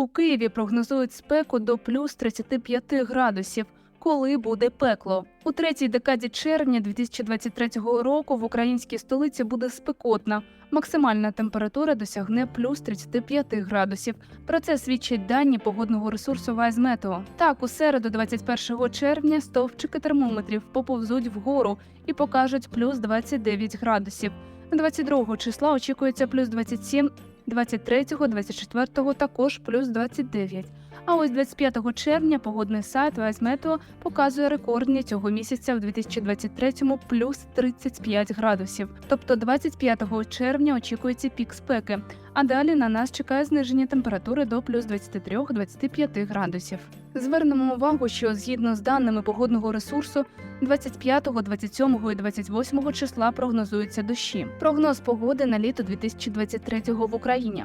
У Києві прогнозують спеку до плюс 35 градусів. Коли буде пекло у третій декаді червня 2023 року в українській столиці буде спекотна. Максимальна температура досягне плюс 35 градусів. Про це свідчать дані погодного ресурсу Вайзметео. Так, у середу, 21 червня, стовпчики термометрів поповзуть вгору і покажуть плюс 29 градусів. 22 числа очікується плюс 27, 23, 24 також плюс 29. А ось 25 червня погодний сайт Вайзметео показує рекордні цього місяця в 2023-му плюс 35 градусів. Тобто 25 червня очікується пік спеки, а далі на нас чекає зниження температури до плюс 23-25 градусів. Звернемо увагу, що згідно з даними погодного ресурсу, 25, 27 і 28 числа прогнозуються дощі. Прогноз погоди на літо 2023 в Україні.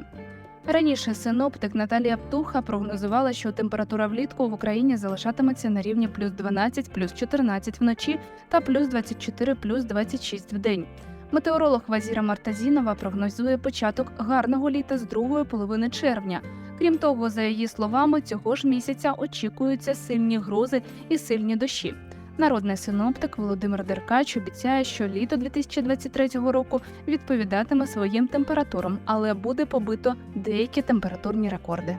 Раніше синоптик Наталія Птуха прогнозувала, що температура влітку в Україні залишатиметься на рівні плюс 12, плюс 14 вночі та плюс 24, плюс 26 в день. Метеоролог Вазіра Мартазінова прогнозує початок гарного літа з другої половини червня. Крім того, за її словами, цього ж місяця очікуються сильні грози і сильні дощі. Народний синоптик Володимир Деркач обіцяє, що літо 2023 року відповідатиме своїм температурам, але буде побито деякі температурні рекорди.